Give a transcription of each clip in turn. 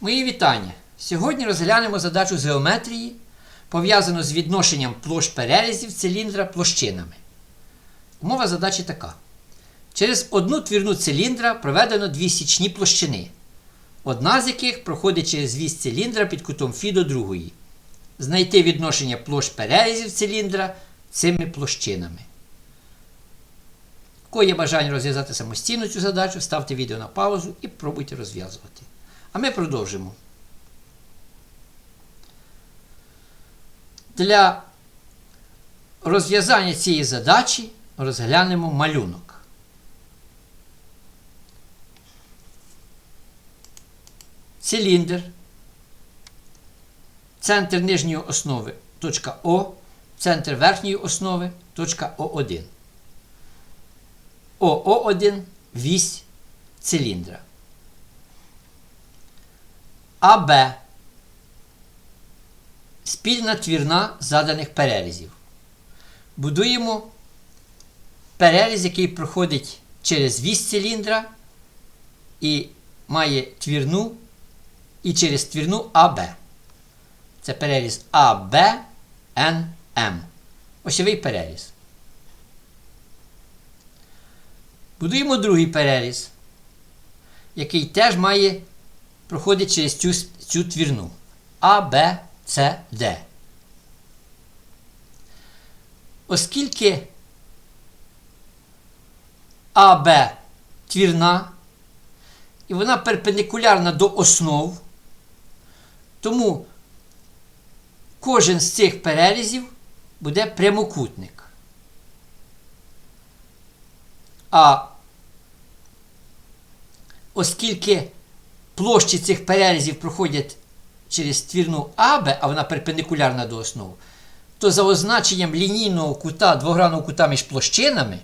Мої вітання! Сьогодні розглянемо задачу з геометрії, пов'язану з відношенням площ перерізів циліндра площинами. Умова задачі така. Через одну твірну циліндра проведено дві січні площини, одна з яких проходить через вісь циліндра під кутом Фі до другої. Знайти відношення площ перерізів циліндра цими площинами. Кого є бажання розв'язати самостійно цю задачу, ставте відео на паузу і пробуйте розв'язувати. А ми продовжимо. Для розв'язання цієї задачі розглянемо малюнок. Циліндр. Центр нижньої основи точка О, центр верхньої основи точка О1. ОО1 вісь циліндра. АБ спільна твірна заданих перерізів. Будуємо переріз, який проходить через вісь циліндра і має твірну і через твірну АБ. Це переріз АБ НМ. Осьовий переріз. Будуємо другий переріз, який теж має проходить через цю, цю твірну А, Б, С, Д. Оскільки АБ твірна, і вона перпендикулярна до основ, тому кожен з цих перерізів буде прямокутник. А оскільки площі цих перерізів проходять через твірну АБ, а вона перпендикулярна до основ, то за означенням лінійного кута, двогранного кута між площинами,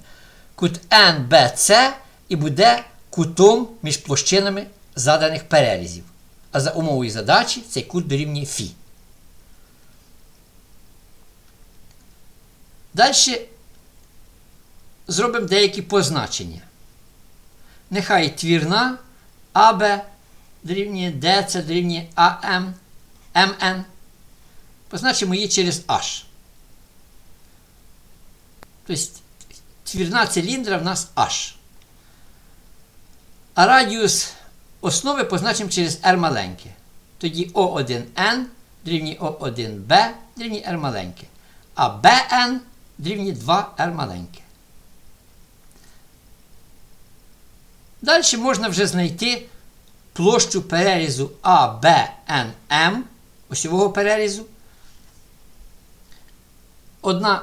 кут NBC і буде кутом між площинами заданих перерізів. А за умовою задачі цей кут дорівнює Фі. Далі зробимо деякі позначення. Нехай твірна АБ дорівнює ДЦ дорівнює АМ, МН. Позначимо її через H. Тобто твірна циліндра в нас H. А радіус основи позначимо через R маленьке. Тоді O1N дорівнює O1B дорівнює R маленьке. А BN дорівнює 2R маленьке. Далі можна вже знайти площу перерізу ABNM, осьового перерізу. Одна,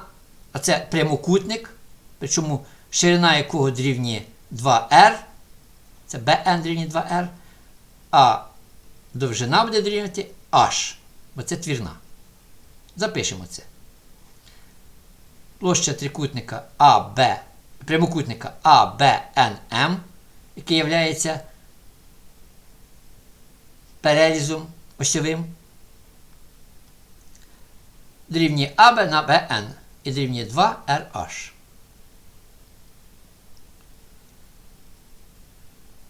а це прямокутник, причому ширина якого дорівнює 2R, це BN дорівнює 2R, а довжина буде дорівнювати H, бо це твірна. Запишемо це. Площа трикутника AB, прямокутника ABNM, який є перерізом осьовим, дорівнює АБ на БН і дорівнює 2RH.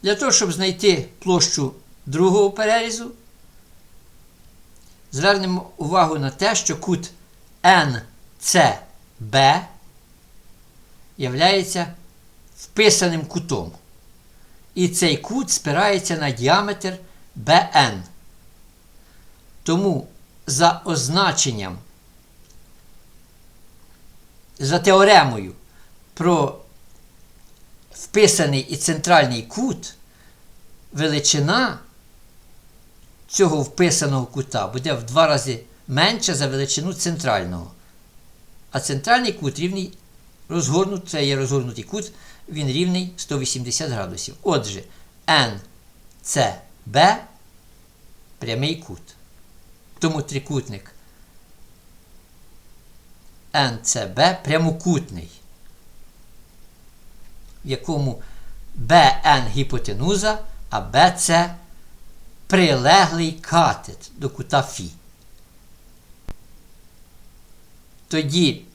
Для того, щоб знайти площу другого перерізу, звернемо увагу на те, що кут NCB являється вписаним кутом. І цей кут спирається на діаметр BN. Тому за означенням, за теоремою про вписаний і центральний кут, величина цього вписаного кута буде в два рази менша за величину центрального. А центральний кут рівний розгорнутий, це є розгорнутий кут, він рівний 180 градусів. Отже, NCB прямий кут. Тому трикутник NCB прямокутний, в якому BN гіпотенуза, а BC прилеглий катет до кута Фі. Тоді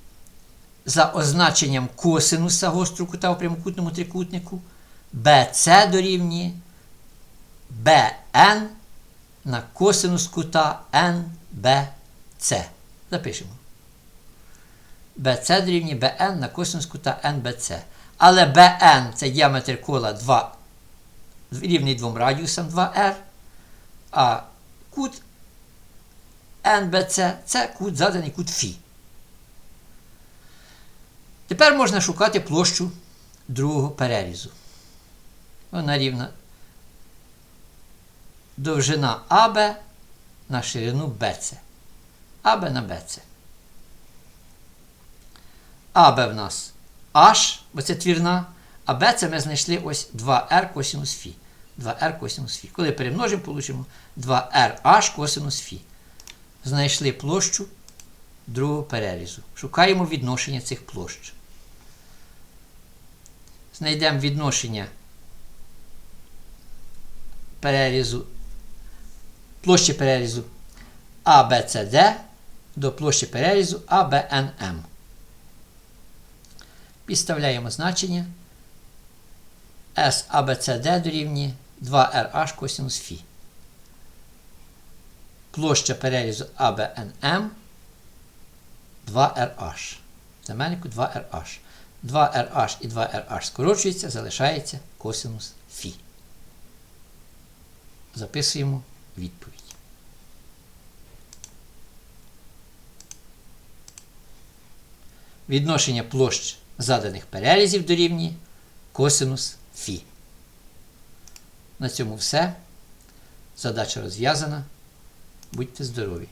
за означенням косинуса гострого кута у прямокутному трикутнику BC дорівнює BN на косинус кута NBC. Запишемо. BC дорівнює BN на косинус кута NBC. Але BN це діаметр кола 2, рівний двом радіусам 2R, а кут NBC це кут, заданий кут Фі. Тепер можна шукати площу другого перерізу. Вона рівна довжина АБ на ширину БЦ. АБ на БЦ. АБ в нас H, бо це твірна, а БЦ ми знайшли ось 2R косинус Фі. 2R косинус Фі. Коли перемножимо, получимо 2RH косинус Фі. Знайшли площу другого перерізу. Шукаємо відношення цих площ. Знайдемо відношення перерізу, площі перерізу ABCD до площі перерізу ABNM. Підставляємо значення SABCD дорівнює 2RH косинус Фі. Площа перерізу ABNM 2RH. Знаменнику 2RH. 2RH і 2RH скорочується, залишається косинус Фі. Записуємо відповідь. Відношення площ заданих перерізів дорівнює косинус Фі. На цьому все. Задача розв'язана. Будьте здорові!